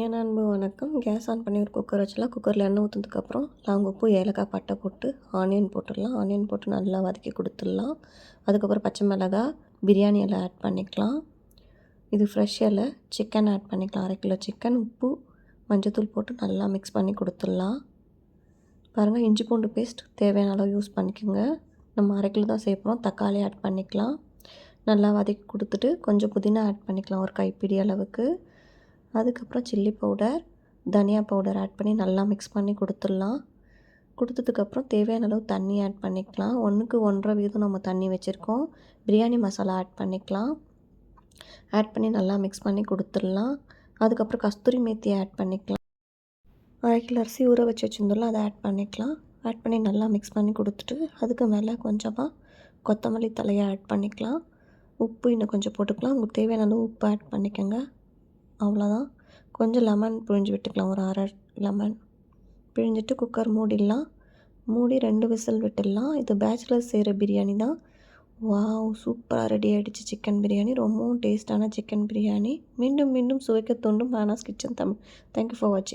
ஏன் அன்பு வணக்கம். கேஸ் ஆன் பண்ணி ஒரு குக்கர் வச்சலாம் குக்கரில் எண்ணெய் ஊற்றுனதுக்கப்புறம் லாங் உப்பு ஏலக்காய் பட்டை போட்டு ஆனியன் போட்டுடலாம். ஆனியன் போட்டு நல்லா வதக்கி கொடுத்துடலாம். அதுக்கப்புறம் பச்சை மிளகா பிரியாணி இலை ஆட் பண்ணிக்கலாம். இது ஃப்ரெஷ் இலை. சிக்கன் ஆட் பண்ணிக்கலாம். அரை கிலோ சிக்கன் உப்பு மஞ்சத்தூள் போட்டு நல்லா மிக்ஸ் பண்ணி கொடுத்துடலாம். பாருங்கள் இஞ்சி பூண்டு பேஸ்ட் தேவையான அளவு யூஸ் பண்ணிக்கோங்க. நம்ம அரை கிலோ தான் சேர்ப்போம் தக்காளி ஆட் பண்ணிக்கலாம். நல்லா வதக்கி கொடுத்துட்டு கொஞ்சம் புதினா ஆட் பண்ணிக்கலாம். ஒரு கைப்பிடி அளவுக்கு. அதுக்கப்புறம் சில்லி பவுடர் தனியா பவுடர் ஆட் பண்ணி நல்லா மிக்ஸ் பண்ணி கொடுத்துடலாம். கொடுத்ததுக்கப்புறம் தேவையான அளவு தண்ணி ஆட் பண்ணிக்கலாம். ஒன்றுக்கு ஒன்றரை வீதம் நம்ம தண்ணி வச்சுருக்கோம். பிரியாணி மசாலா ஆட் பண்ணிக்கலாம். ஆட் பண்ணி நல்லா மிக்ஸ் பண்ணி கொடுத்துடலாம். அதுக்கப்புறம் கஸ்தூரி மேத்தி ஆட் பண்ணிக்கலாம். அரை கிலோ அரிசி ஊற வச்சு வச்சுருந்தோம்ல அதை ஆட் பண்ணிக்கலாம். ஆட் பண்ணி நல்லா மிக்ஸ் பண்ணி கொடுத்துட்டு அதுக்கு மேலே கொஞ்சமாக கொத்தமல்லி தலையை ஆட் பண்ணிக்கலாம். உப்பு இன்னும் கொஞ்சம் போட்டுக்கலாம். உங்களுக்கு தேவையான அளவு உப்பு ஆட் பண்ணிக்கோங்க. அவ்வளோதான். கொஞ்சம் லெமன் பிழிஞ்சு விட்டுக்கலாம். ஒரு அரை லெமன் பிழிஞ்சிட்டு குக்கர் மூடிடலாம். மூடி ரெண்டு விசில் விட்டுடலாம். இது பேச்சுலர் செய்கிற பிரியாணி தான். வாவ் சூப்பராக ரெடி ஆகிடுச்சு சிக்கன் பிரியாணி. ரொம்பவும் டேஸ்ட்டான சிக்கன் பிரியாணி. மீண்டும் மீண்டும் சுவைக்க தூண்டும் Mana's kitchen Tamil. Thank you for வாட்சிங்